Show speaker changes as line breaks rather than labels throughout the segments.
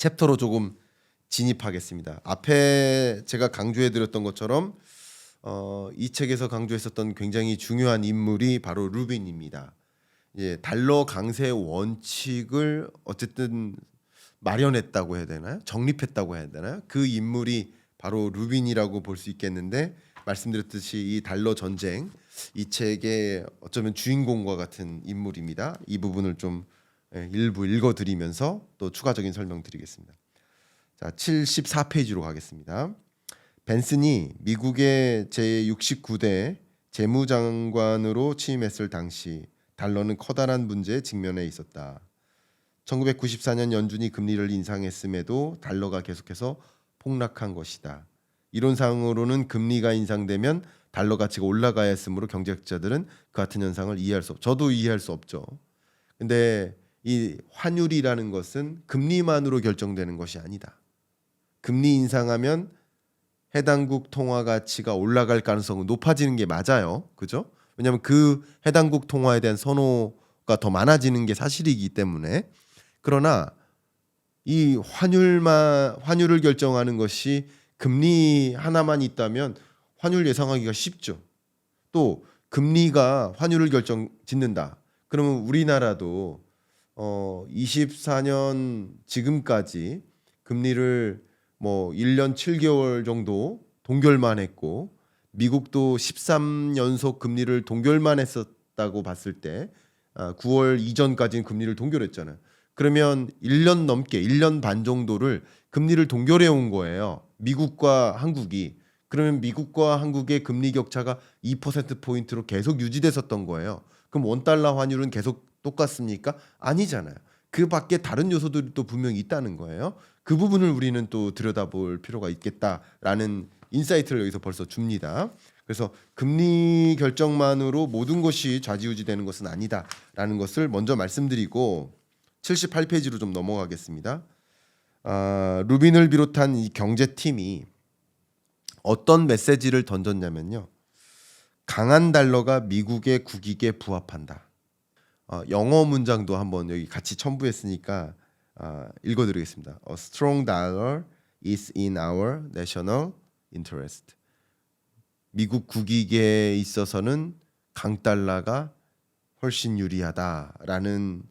챕터로 조금 진입하겠습니다. 앞에 제가 강조해 드렸던 것처럼 어, 이 책에서 강조했었던 굉장히 중요한 인물이 바로 루빈입니다. 예, 달러 강세 원칙을 어쨌든 마련했다고 해야 되나요? 정립했다고 해야 되나요? 그 인물이 바로 루빈이라고 볼 수 있겠는데 말씀드렸듯이 이 달러 전쟁 이 책의 어쩌면 주인공과 같은 인물입니다. 이 부분을 좀 예, 일부 읽어드리면서 또 추가적인 설명 드리겠습니다. 자, 74페이지로 가겠습니다. 벤슨이 미국의 제69대 재무장관으로 취임했을 당시 달러는 커다란 문제에 직면해 있었다. 1994년 연준이 금리를 인상했음에도 달러가 계속해서 폭락한 것이다. 이론상으로는 금리가 인상되면 달러 가치가 올라가야 했으므로 경제학자들은 그 같은 현상을 이해할 수 없. 저도 이해할 수 없죠. 근데 이 환율이라는 것은 금리만으로 결정되는 것이 아니다. 금리 인상하면 해당국 통화 가치가 올라갈 가능성은 높아지는 게 맞아요. 그죠? 왜냐하면 그 해당국 통화에 대한 선호가 더 많아지는 게 사실이기 때문에 그러나 이 환율만 환율을 결정하는 것이 금리 하나만 있다면 환율 예상하기가 쉽죠. 또 금리가 환율을 결정 짓는다. 그러면 우리나라도 어 24년 지금까지 금리를 뭐 1년 7개월 정도 동결만 했고 미국도 13연속 금리를 동결만 했었다고 봤을 때 아, 9월 이전까지는 금리를 동결했잖아요. 그러면 1년 넘게 1년 반 정도를 금리를 동결해 온 거예요. 미국과 한국이 그러면 미국과 한국의 금리 격차가 2% 포인트로 계속 유지됐었던 거예요. 그럼 원 달러 환율은 계속 똑같습니까? 아니잖아요. 그 밖에 다른 요소들이 또 분명히 있다는 거예요. 그 부분을 우리는 또 들여다볼 필요가 있겠다라는 인사이트를 여기서 벌써 줍니다. 그래서 금리 결정만으로 모든 것이 좌지우지 되는 것은 아니다라는 것을 먼저 말씀드리고 78페이지로 좀 넘어가겠습니다. 아, 루빈을 비롯한 이 경제팀이 어떤 메시지를 던졌냐면요. 강한 달러가 미국의 국익에 부합한다. 어, 영어 문장도 한번 여기 같이 첨부했으니까 아, 읽어드리겠습니다. A strong dollar is in our national interest. 미국 국익에 있어서는 강달러가 훨씬 유리하다라는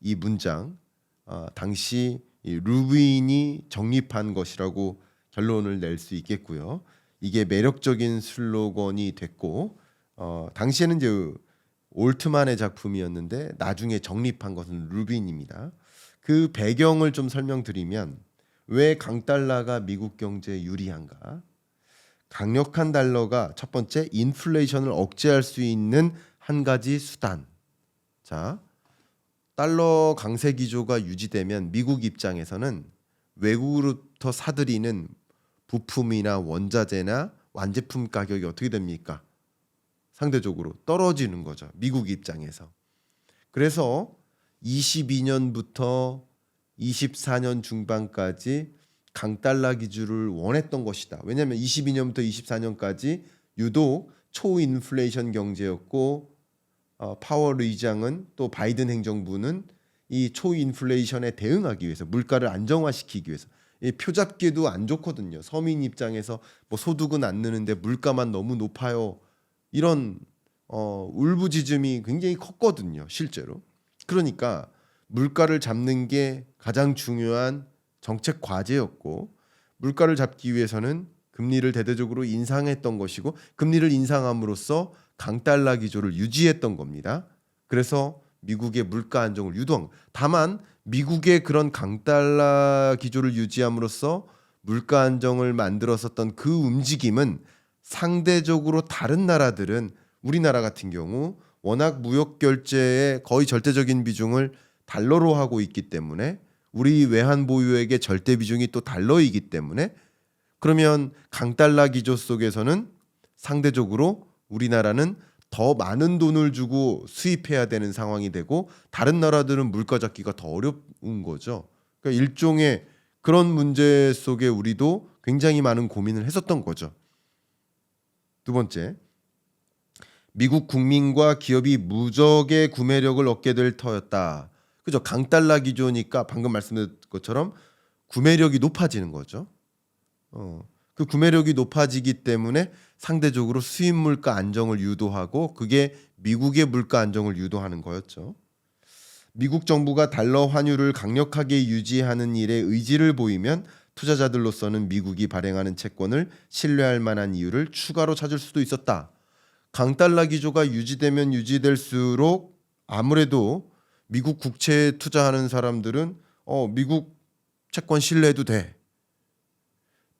이 문장 어, 당시 이 루빈이 정립한 것이라고 결론을 낼 수 있겠고요. 이게 매력적인 슬로건이 됐고 어, 당시에는 이제 올트만의 작품이었는데 나중에 정립한 것은 루빈입니다. 그 배경을 좀 설명드리면 왜 강달러가 미국 경제에 유리한가? 강력한 달러가 첫 번째 인플레이션을 억제할 수 있는 한 가지 수단. 자, 달러 강세 기조가 유지되면 미국 입장에서는 외국으로부터 사들이는 부품이나 원자재나 완제품 가격이 어떻게 됩니까? 상대적으로 떨어지는 거죠. 미국 입장에서. 그래서 22년부터 24년 중반까지 강달러 기준을 원했던 것이다. 왜냐하면 22년부터 24년까지 유독 초인플레이션 경제였고 어, 파월 의장은 또 바이든 행정부는 이 초인플레이션에 대응하기 위해서 물가를 안정화시키기 위해서 이 표잡기도 안 좋거든요. 서민 입장에서 뭐 소득은 안 느는데 물가만 너무 높아요. 이런 어, 울부짖음이 굉장히 컸거든요. 실제로. 그러니까 물가를 잡는 게 가장 중요한 정책 과제였고 물가를 잡기 위해서는 금리를 대대적으로 인상했던 것이고 금리를 인상함으로써 강달러 기조를 유지했던 겁니다. 그래서 미국의 물가 안정을 유도한 다만 미국의 그런 강달러 기조를 유지함으로써 물가 안정을 만들었었던 그 움직임은 상대적으로 다른 나라들은 우리나라 같은 경우 워낙 무역 결제의 거의 절대적인 비중을 달러로 하고 있기 때문에 우리 외환 보유액의 절대 비중이 또 달러이기 때문에 그러면 강달러 기조 속에서는 상대적으로 우리나라는 더 많은 돈을 주고 수입해야 되는 상황이 되고 다른 나라들은 물가 잡기가 더 어려운 거죠. 그러니까 일종의 그런 문제 속에 우리도 굉장히 많은 고민을 했었던 거죠. 두 번째, 미국 국민과 기업이 무적의 구매력을 얻게 될 터였다. 그죠? 강달러 기조니까 방금 말씀드린 것처럼 구매력이 높아지는 거죠. 어, 그 구매력이 높아지기 때문에 상대적으로 수입 물가 안정을 유도하고 그게 미국의 물가 안정을 유도하는 거였죠. 미국 정부가 달러 환율을 강력하게 유지하는 일에 의지를 보이면 투자자들로서는 미국이 발행하는 채권을 신뢰할 만한 이유를 추가로 찾을 수도 있었다. 강달러 기조가 유지되면 유지될수록 아무래도 미국 국채에 투자하는 사람들은 어 미국 채권 신뢰해도 돼.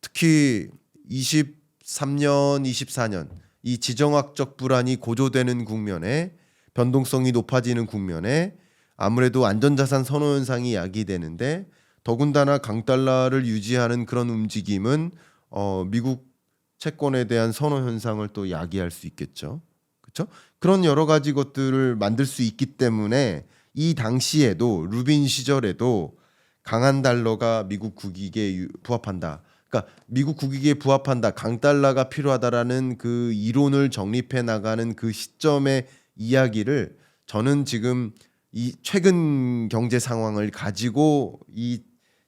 특히 23년, 24년 이 지정학적 불안이 고조되는 국면에 변동성이 높아지는 국면에 아무래도 안전자산 선호 현상이 야기되는데 더군다나 강달러를 유지하는 그런 움직임은 어, 미국 채권에 대한 선호 현상을 또 야기할 수 있겠죠. 그렇죠? 그런 여러 가지 것들을 만들 수 있기 때문에 이 당시에도 루빈 시절에도 강한 달러가 미국 국익에 유- 부합한다. 그러니까 미국 국익에 부합한다. 강달러가 필요하다라는 그 이론을 정립해 나가는 그 시점의 이야기를 저는 지금 이 최근 경제 상황을 가지고 이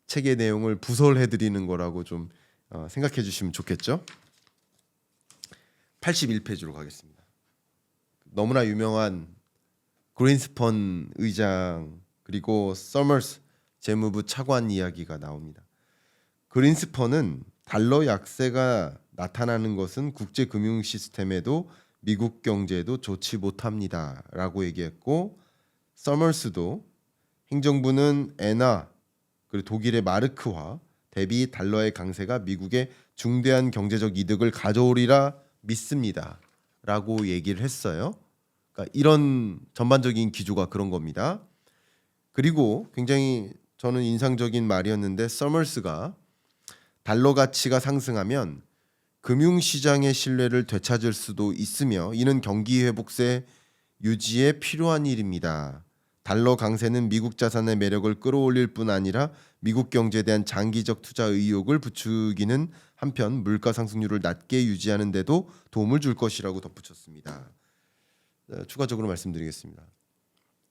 책의 내용을 부설해 드리는 거라고 좀 어, 생각해 주시면 좋겠죠. 81페이지로 가겠습니다. 너무나 유명한 그린스펀 의장 그리고 서머스 재무부 차관 이야기가 나옵니다. 그린스펀은 달러 약세가 나타나는 것은 국제 금융 시스템에도 미국 경제에도 좋지 못합니다라고 얘기했고 서머스도 행정부는 엔화 그리고 독일의 마르크화 대비 달러의 강세가 미국의 중대한 경제적 이득을 가져오리라 믿습니다라고 얘기를 했어요. 그러니까 이런 전반적인 기조가 그런 겁니다. 그리고 굉장히 저는 인상적인 말이었는데 서머스가 달러 가치가 상승하면 금융 시장의 신뢰를 되찾을 수도 있으며 이는 경기 회복세 유지에 필요한 일입니다. 달러 강세는 미국 자산의 매력을 끌어올릴 뿐 아니라 미국 경제에 대한 장기적 투자 의욕을 부추기는 한편 물가 상승률을 낮게 유지하는 데도 도움을 줄 것이라고 덧붙였습니다. 어, 추가적으로 말씀드리겠습니다.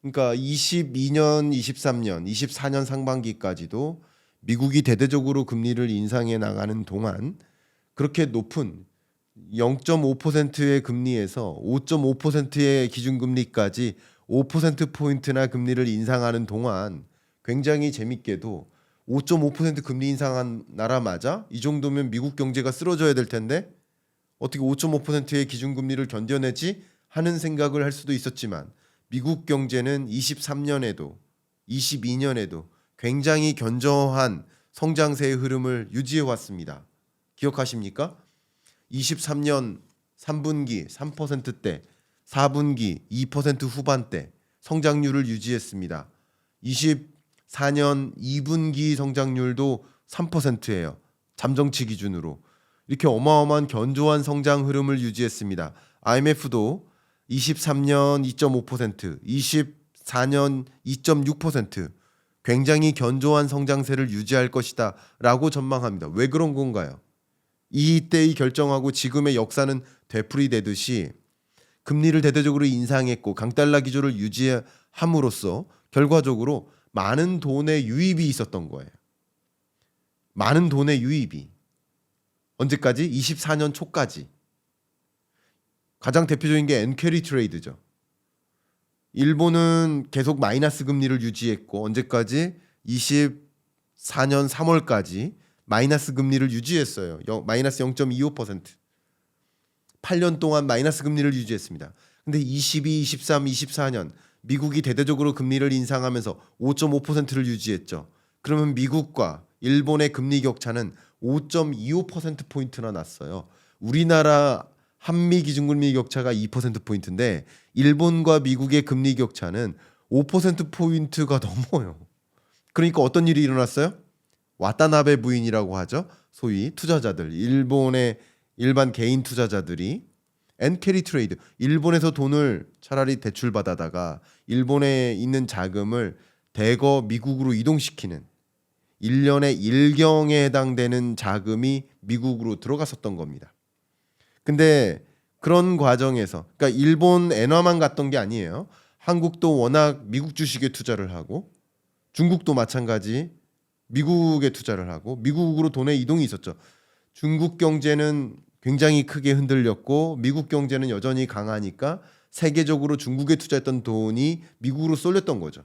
그러니까 22년, 23년, 24년 상반기까지도 미국이 대대적으로 금리를 인상해 나가는 동안 그렇게 높은 0.5%의 금리에서 5.5%의 기준금리까지 5% 포인트나 금리를 인상하는 동안 굉장히 재밌게도 5.5% 금리 인상한 나라 맞아? 이 정도면 미국 경제가 쓰러져야 될 텐데 어떻게 5.5%의 기준금리를 견뎌내지 하는 생각을 할 수도 있었지만 미국 경제는 23년에도 22년에도 굉장히 견조한 성장세의 흐름을 유지해 왔습니다. 기억하십니까? 23년 3분기 3%대, 4분기 2% 후반대 성장률을 유지했습니다. 24년 2분기 성장률도 3%예요. 잠정치 기준으로 이렇게 어마어마한 견조한 성장 흐름을 유지했습니다. IMF도 23년 2.5%, 24년 2.6% 굉장히 견조한 성장세를 유지할 것이다 라고 전망합니다. 왜 그런 건가요? 이때의 결정하고 지금의 역사는 되풀이되듯이 금리를 대대적으로 인상했고 강달러 기조를 유지함으로써 결과적으로 많은 돈의 유입이 있었던 거예요. 많은 돈의 유입이 언제까지? 24년 초까지. 가장 대표적인 게 엔캐리 트레이드죠. 일본은 계속 마이너스 금리를 유지했고 언제까지? 24년 3월까지 마이너스 금리를 유지했어요. 영- 마이너스 0.25%. 8년 동안 마이너스 금리를 유지했습니다. 근데 22, 23, 24년 미국이 대대적으로 금리를 인상하면서 5.5%를 유지했죠. 그러면 미국과 일본의 금리 격차는 5.25% 포인트나 났어요. 우리나라 한미 기준금리 격차가 2% 포인트인데 일본과 미국의 금리 격차는 5% 포인트가 넘어요. 그러니까 어떤 일이 일어났어요? 와타나베 부인이라고 하죠. 소위 투자자들, 일본의 일반 개인 투자자들이 엔캐리 트레이드, 일본에서 돈을 차라리 대출 받아다가 일본에 있는 자금을 대거 미국으로 이동시키는 일년의 일경에 해당되는 자금이 미국으로 들어갔었던 겁니다. 근데 그런 과정에서 그러니까 일본 엔화만 갔던 게 아니에요. 한국도 워낙 미국 주식에 투자를 하고 중국도 마찬가지 미국에 투자를 하고 미국으로 돈의 이동이 있었죠. 중국 경제는 굉장히 크게 흔들렸고 미국 경제는 여전히 강하니까 세계적으로 중국에 투자했던 돈이 미국으로 쏠렸던 거죠.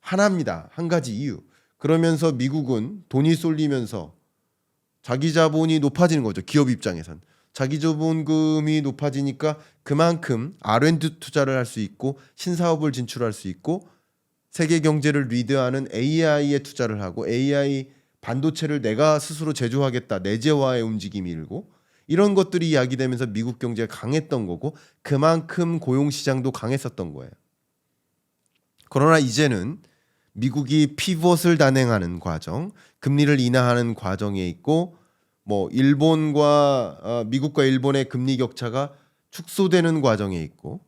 하나입니다. 한 가지 이유. 그러면서 미국은 돈이 쏠리면서 자기 자본이 높아지는 거죠. 기업 입장에선. 자기 자본금이 높아지니까 그만큼 R&D 투자를 할 수 있고 신사업을 진출할 수 있고 세계 경제를 리드하는 AI에 투자를 하고 AI 반도체를 내가 스스로 제조하겠다 내재화의 움직임이 일고 이런 것들이 이야기되면서 미국 경제가 강했던 거고 그만큼 고용 시장도 강했었던 거예요. 그러나 이제는 미국이 피벗을 단행하는 과정, 금리를 인하하는 과정에 있고 뭐 일본과 어, 미국과 일본의 금리 격차가 축소되는 과정에 있고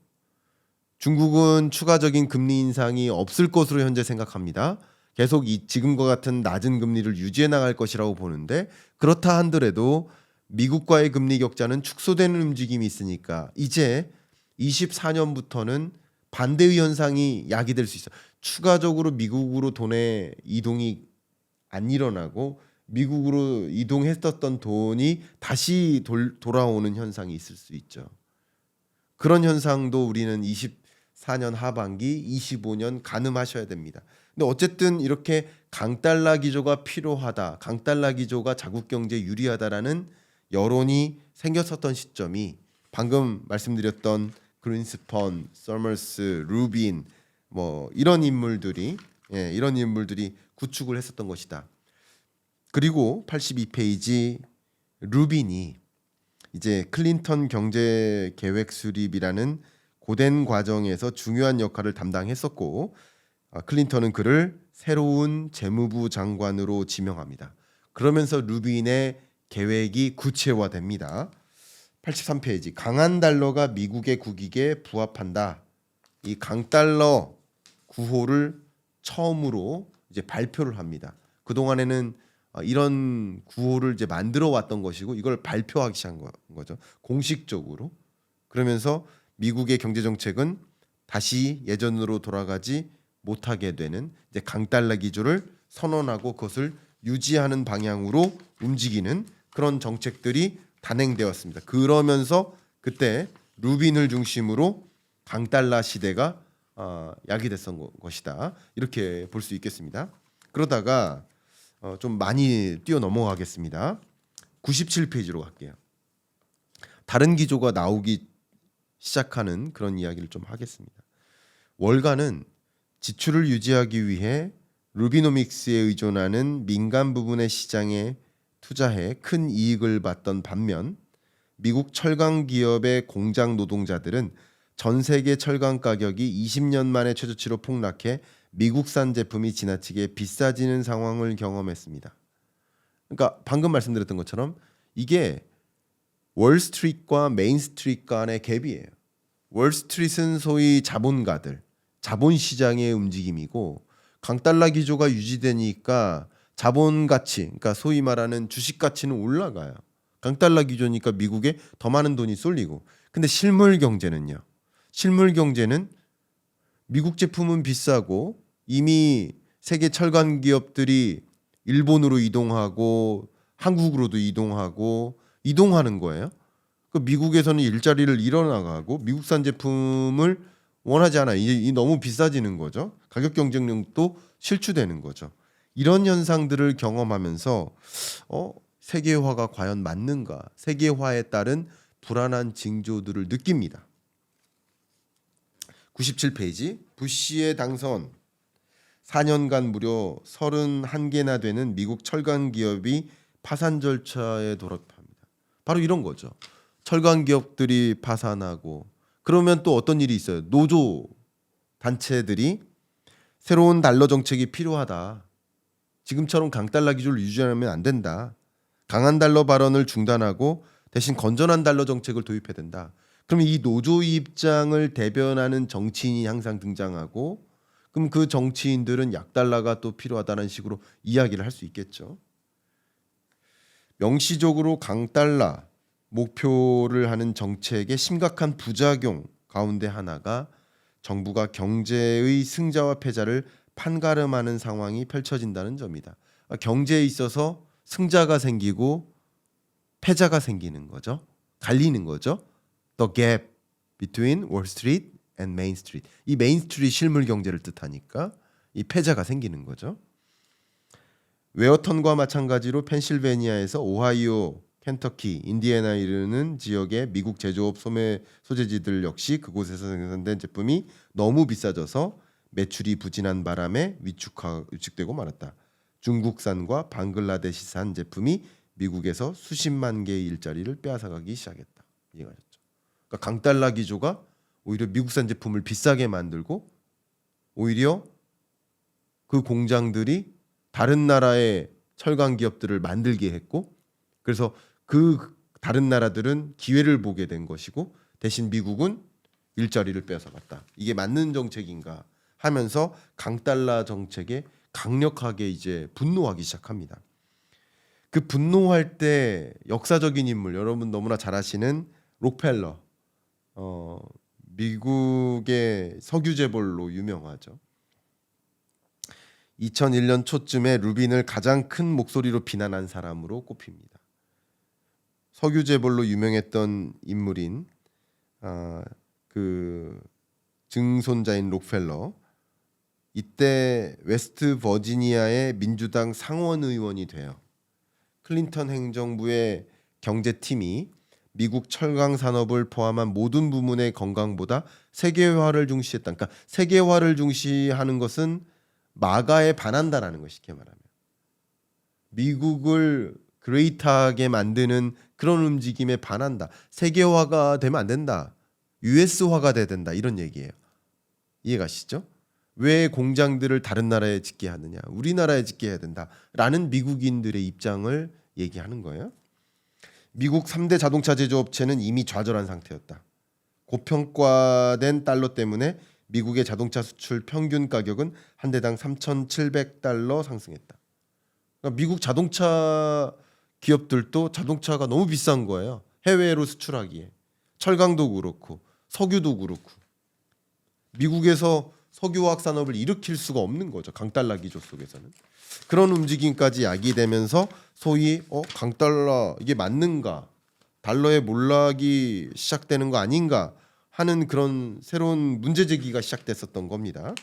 중국은 추가적인 금리 인상이 없을 것으로 현재 생각합니다. 계속 이 지금과 같은 낮은 금리를 유지해 나갈 것이라고 보는데 그렇다 한들에도 미국과의 금리 격차는 축소되는 움직임이 있으니까 이제 24년부터는 반대의 현상이 야기될 수 있어. 추가적으로 미국으로 돈의 이동이 안 일어나고 미국으로 이동했었던 돈이 다시 돌, 돌아오는 현상이 있을 수 있죠. 그런 현상도 우리는 24년 하반기, 25년 가늠하셔야 됩니다. 근데 어쨌든 이렇게 강달러 기조가 필요하다, 강달러 기조가 자국 경제에 유리하다라는 여론이 생겼었던 시점이 방금 말씀드렸던 그린스펀, 서머스, 루빈 뭐 이런 인물들이 예, 이런 인물들이 구축을 했었던 것이다. 그리고 82페이지 루빈이 이제 클린턴 경제 계획 수립이라는 고된 과정에서 중요한 역할을 담당했었고 아, 클린턴은 그를 새로운 재무부 장관으로 지명합니다. 그러면서 루빈의 계획이 구체화됩니다. 83페이지 강한 달러가 미국의 국익에 부합한다. 이 강달러 구호를 처음으로 이제 발표를 합니다. 그 동안에는 어, 이런 구호를 이제 만들어 왔던 것이고 이걸 발표하기 시작한 거- 거죠. 공식적으로. 그러면서 미국의 경제 정책은 다시 예전으로 돌아가지 못하게 되는 이제 강달러 기조를 선언하고 그것을 유지하는 방향으로 움직이는 그런 정책들이 단행되었습니다. 그러면서 그때 루빈을 중심으로 강달러 시대가 어, 야기됐던 거- 것이다. 이렇게 볼 수 있겠습니다. 그러다가 어, 좀 많이 뛰어 넘어가겠습니다. 97페이지로 갈게요. 다른 기조가 나오기 시작하는 그런 이야기를 좀 하겠습니다. 월가는 지출을 유지하기 위해 루비노믹스에 의존하는 민간 부분의 시장에 투자해 큰 이익을 봤던 반면 미국 철강 기업의 공장 노동자들은 전 세계 철강 가격이 20년 만에 최저치로 폭락해 미국산 제품이 지나치게 비싸지는 상황을 경험했습니다. 그러니까 방금 말씀드렸던 것처럼 이게 월스트리트과 메인스트리트 간의 갭이에요. 월스트리트는 소위 자본가들, 자본 시장의 움직임이고 강달러 기조가 유지되니까 자본 가치, 그러니까 소위 말하는 주식 가치는 올라가요. 강달러 기조니까 미국에 더 많은 돈이 쏠리고. 근데 실물 경제는요. 실물 경제는 미국 제품은 비싸고 이미 세계 철강 기업들이 일본으로 이동하고 한국으로도 이동하고 이동하는 거예요. 그 미국에서는 일자리를 잃어나가고 미국산 제품을 원하지 않아. 이, 이 너무 비싸지는 거죠. 가격 경쟁력도 실추되는 거죠. 이런 현상들을 경험하면서 어, 세계화가 과연 맞는가? 세계화에 따른 불안한 징조들을 느낍니다. 97페이지 부시의 당선 4년간 무려 31개나 되는 미국 철강 기업이 파산 절차에 돌입합니다. 바로 이런 거죠. 철강 기업들이 파산하고 그러면 또 어떤 일이 있어요? 노조 단체들이 새로운 달러 정책이 필요하다. 지금처럼 강달러 기조를 유지하면 안 된다. 강한 달러 발언을 중단하고 대신 건전한 달러 정책을 도입해야 된다. 그럼 이 노조 입장을 대변하는 정치인이 항상 등장하고 그럼 그 정치인들은 약달러가 또 필요하다는 식으로 이야기를 할 수 있겠죠. 명시적으로 강달러 목표를 하는 정책의 심각한 부작용 가운데 하나가 정부가 경제의 승자와 패자를 판가름하는 상황이 펼쳐진다는 점이다. 아, 경제에 있어서 승자가 생기고 패자가 생기는 거죠. 갈리는 거죠. The gap between Wall Street and Main Street. 이 메인 스트리트 실물 경제를 뜻하니까 이 패자가 생기는 거죠. 웨어턴과 마찬가지로 펜실베니아에서 오하이오, 켄터키, 인디애나 이르는 지역의 미국 제조업 소매 소재지들 역시 그곳에서 생산된 제품이 너무 비싸져서 매출이 부진한 바람에 위축하, 위축되고 말았다. 중국산과 방글라데시산 제품이 미국에서 수십만 개의 일자리를 빼앗아가기 시작했다. 이해가셨죠? 그러니까 강달러 기조가 오히려 미국산 제품을 비싸게 만들고 오히려 그 공장들이 다른 나라의 철강 기업들을 만들게 했고 그래서 그 다른 나라들은 기회를 보게 된 것이고 대신 미국은 일자리를 빼앗아갔다. 이게 맞는 정책인가 하면서 강달러 정책에 강력하게 이제 분노하기 시작합니다. 그 분노할 때 역사적인 인물 여러분 너무나 잘 아시는 록펠러 어, 미국의 석유 재벌로 유명하죠. 2001년 초쯤에 루빈을 가장 큰 목소리로 비난한 사람으로 꼽힙니다. 석유 재벌로 유명했던 인물인 아, 그 증손자인 록펠러 이때 웨스트 버지니아의 민주당 상원 의원이 돼요. 클린턴 행정부의 경제팀이 미국 철강 산업을 포함한 모든 부문의 건강보다 세계화를 중시했다. 그러니까 세계화를 중시하는 것은 마가에 반한다라는 것이 쉽게 말하면 미국을 그레이트하게 만드는 그런 움직임에 반한다. 세계화가 되면 안 된다. US화가 돼야 된다. 이런 얘기예요. 이해가시죠? 왜 공장들을 다른 나라에 짓게 하느냐? 우리나라에 짓게 해야 된다 라는 미국인들의 입장을 얘기하는 거예요. 미국 3대 자동차 제조업체는 이미 좌절한 상태였다. 고평가된 달러 때문에 미국의 자동차 수출 평균 가격은 한 대당 3,700달러 상승했다. 그러니까 미국 자동차 기업들도 자동차가 너무 비싼 거예요. 해외로 수출하기에. 철강도 그렇고 석유도 그렇고. 미국에서 석유화학 산업을 일으킬 수가 없는 거죠. 강달러 기조 속에서는. 그런 움직임까지 야기되면서 소위 어 강달러 이게 맞는가? 달러의 몰락이 시작되는 거 아닌가 하는 그런 새로운 문제 제기가 시작됐었던 겁니다.